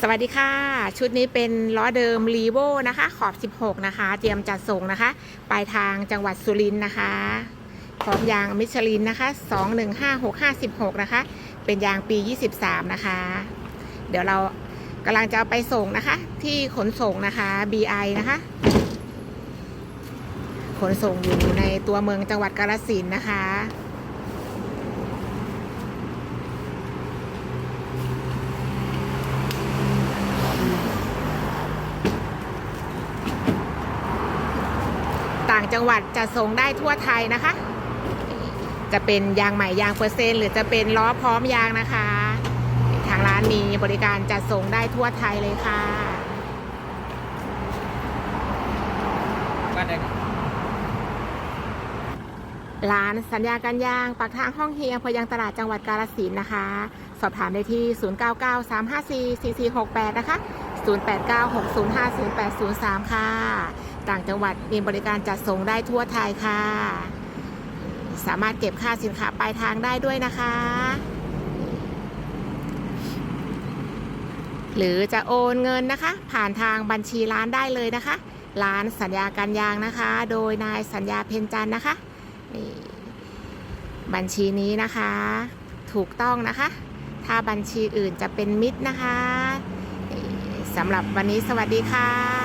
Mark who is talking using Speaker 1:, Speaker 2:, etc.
Speaker 1: สวัสดีค่ะ ชุดนี้เป็นล้อเดิมรีโวนะคะ ขอบ 16 นะคะ เตรียมจัดส่งนะคะ ปลายทางจังหวัดสุรินทร์นะคะพร้อมยางมิชลินนะคะ 215656 นะคะ เป็นยางปี 23 นะคะ เดี๋ยวเรากำลังจะเอาไปส่งนะคะ ที่ขนส่งนะคะ BI นะคะ ขนส่งอยู่ในตัวเมืองจังหวัดกาฬสินนะคะ ต่างจังหวัดจะส่งได้ทั่วไทยนะคะ จะเป็นยางใหม่ยางเปอร์เซ็นต์หรือจะเป็นล้อพร้อมยางนะคะ ทางร้านมีบริการจัดส่งได้ทั่วไทยเลยค่ะ
Speaker 2: บ้านใด
Speaker 1: ร้านสัญญาการยางปากทางห้องเฮียงพยังตลาดจังหวัดกาฬสินธุ์นะคะ สอบถามได้ที่ 0993544468 นะคะ 0896050803 ค่ะ ต่างจังหวัดมีบริการจัดส่งได้ทั่วไทยค่ะ สามารถเก็บค่าสินค้าปลายทางได้ด้วยนะคะ หรือจะโอนเงินนะคะ ผ่านทางบัญชีร้านได้เลยนะคะ ร้านสัญญาการยางนะคะ โดยนายสัญญาเพนจันนะคะนี่บัญชีนี้นะคะ ถูกต้องนะคะ ถ้าบัญชีอื่นจะเป็นมิตรนะคะสำหรับวันนี้สวัสดีค่ะ